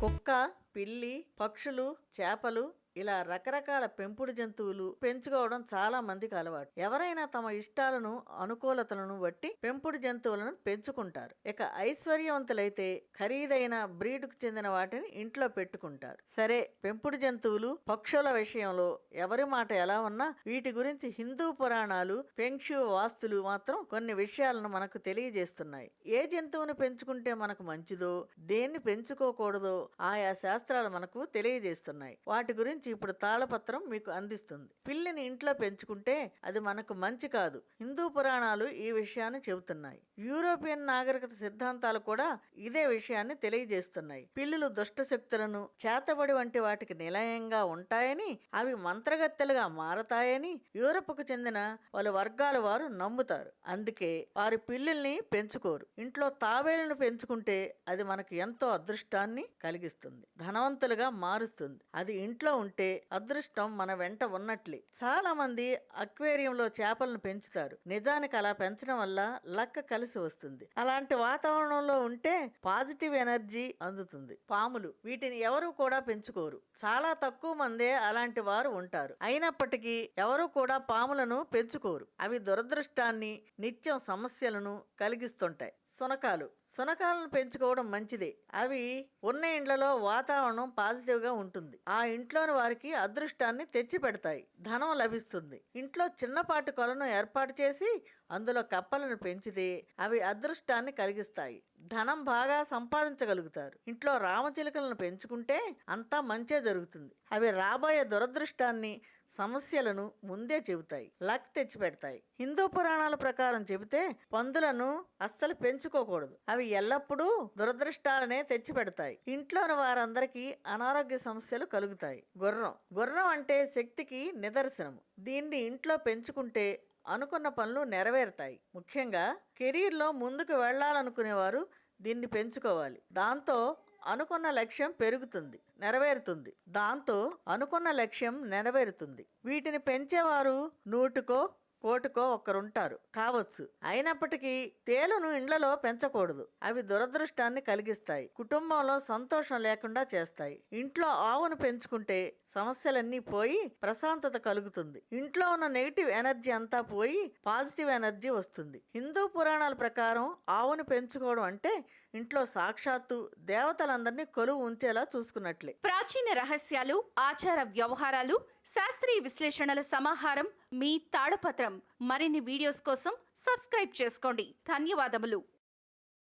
కుక్క పిల్లి పక్షులు చేపలు ఇలా రకరకాల పెంపుడు జంతువులు పెంచుకోవడం చాలా మందికి అలవాటు. ఎవరైనా తమ ఇష్టాలను అనుకూలతలను బట్టి పెంపుడు జంతువులను పెంచుకుంటారు. ఇక ఐశ్వర్యవంతులైతే ఖరీదైన బ్రీడ్కు చెందిన వాటిని ఇంట్లో పెట్టుకుంటారు. సరే పెంపుడు జంతువులు పక్షుల విషయంలో ఎవరి మాట ఎలా ఉన్నా వీటి గురించి హిందూ పురాణాలు పెంక్షు వాస్తులు మాత్రం కొన్ని విషయాలను మనకు తెలియజేస్తున్నాయి. ఏ జంతువును పెంచుకుంటే మనకు మంచిదో దేన్ని పెంచుకోకూడదో ఆయా శాస్త్ర శాస్త్రాలు మనకు తెలియజేస్తున్నాయి. వాటి గురించి ఇప్పుడు తాళపత్రం మీకు అందిస్తుంది. పిల్లిని ఇంట్లో పెంచుకుంటే అది మనకు మంచి కాదు. హిందూ పురాణాలు ఈ విషయాన్ని చెబుతున్నాయి. యూరోపియన్ నాగరికత సిద్ధాంతాలు కూడా ఇదే విషయాన్ని తెలియజేస్తున్నాయి. పిల్లులు దుష్ట శక్తులను చేతబడి వంటి వాటికి నిలయంగా ఉంటాయని అవి మంత్రగత్తెలుగా మారతాయని యూరప్కు చెందిన పలు వర్గాల వారు నమ్ముతారు. అందుకే వారి పిల్లుల్ని పెంచుకోరు. ఇంట్లో తాబేలును పెంచుకుంటే అది మనకు ఎంతో అదృష్టాన్ని కలిగిస్తుంది. ధనవంతులుగా మారుస్తుంది. అది ఇంట్లో ఉంటే అదృష్టం మన వెంట ఉన్నట్లే. చాలా మంది అక్వేరియంలో చేపలను పెంచుతారు. నిజానికి అలా పెంచడం వల్ల లక్క కలిసి వస్తుంది. అలాంటి వాతావరణంలో ఉంటే పాజిటివ్ ఎనర్జీ అందుతుంది. పాములు వీటిని ఎవరు కూడా పెంచుకోరు. చాలా తక్కువ మందే అలాంటి వారు ఉంటారు. అయినప్పటికీ ఎవరు కూడా పాములను పెంచుకోరు. అవి దురదృష్టాన్ని నిత్యం సమస్యలను కలిగిస్తుంటాయి. సునకాలు సునకాలను పెంచుకోవడం మంచిదే. అవి ఉన్న ఇండ్లలో వాతావరణం పాజిటివ్గా ఉంటుంది. ఆ ఇంట్లోని వారికి అదృష్టాన్ని తెచ్చి పెడతాయి ధనం లభిస్తుంది. ఇంట్లో చిన్నపాటి కొలను ఏర్పాటు చేసి అందులో కప్పలను పెంచితే అవి అదృష్టాన్ని కలిగిస్తాయి. ధనం బాగా సంపాదించగలుగుతారు. ఇంట్లో రామచిలుకలను పెంచుకుంటే అంతా మంచే జరుగుతుంది. అవి రాబోయే దురదృష్టాన్ని సమస్యలను ముందే చెబుతాయి లక్ తెచ్చిపెడతాయి. హిందూ పురాణాల ప్రకారం చెబితే పందులను అస్సలు పెంచుకోకూడదు. అవి ఎల్లప్పుడూ దురదృష్టాలనే తెచ్చిపెడతాయి. ఇంట్లోని వారందరికీ అనారోగ్య సమస్యలు కలుగుతాయి. గుర్రం. గుర్రం అంటే శక్తికి నిదర్శనము. దీన్ని ఇంట్లో పెంచుకుంటే అనుకున్న పనులు నెరవేరుతాయి. ముఖ్యంగా కెరీర్లో ముందుకు వెళ్ళాలనుకునేవారు దీన్ని పెంచుకోవాలి. దాంతో అనుకున్న లక్ష్యం పెరుగుతుంది నెరవేరుతుంది. దాంతో అనుకున్న లక్ష్యం నెరవేరుతుంది. వీటిని పెంచేవారు నూటికో కోటికో ఒక్కరుంటారు. కావచ్చు. అయినప్పటికీ తేలును ఇండ్లలో పెంచకూడదు. అవి దురదృష్టాన్ని కలిగిస్తాయి. కుటుంబంలో సంతోషం లేకుండా చేస్తాయి. ఇంట్లో ఆవును పెంచుకుంటే సమస్యలన్నీ పోయి ప్రశాంతత కలుగుతుంది. ఇంట్లో ఉన్న నెగిటివ్ ఎనర్జీ అంతా పోయి పాజిటివ్ ఎనర్జీ వస్తుంది. హిందూ పురాణాల ప్రకారం ఆవును పెంచుకోవడం అంటే ఇంట్లో సాక్షాత్తు దేవతలందరినీ కొలువు ఉంచేలా చూసుకున్నట్లే. ప్రాచీన రహస్యాలు ఆచార వ్యవహారాలు శాస్త్రీయ విశ్లేషణల సమాహారం మీ తాడపత్రం మరిన్ని వీడియోస్ కోసం సబ్స్క్రైబ్ చేసుకోండి. ధన్యవాదములు.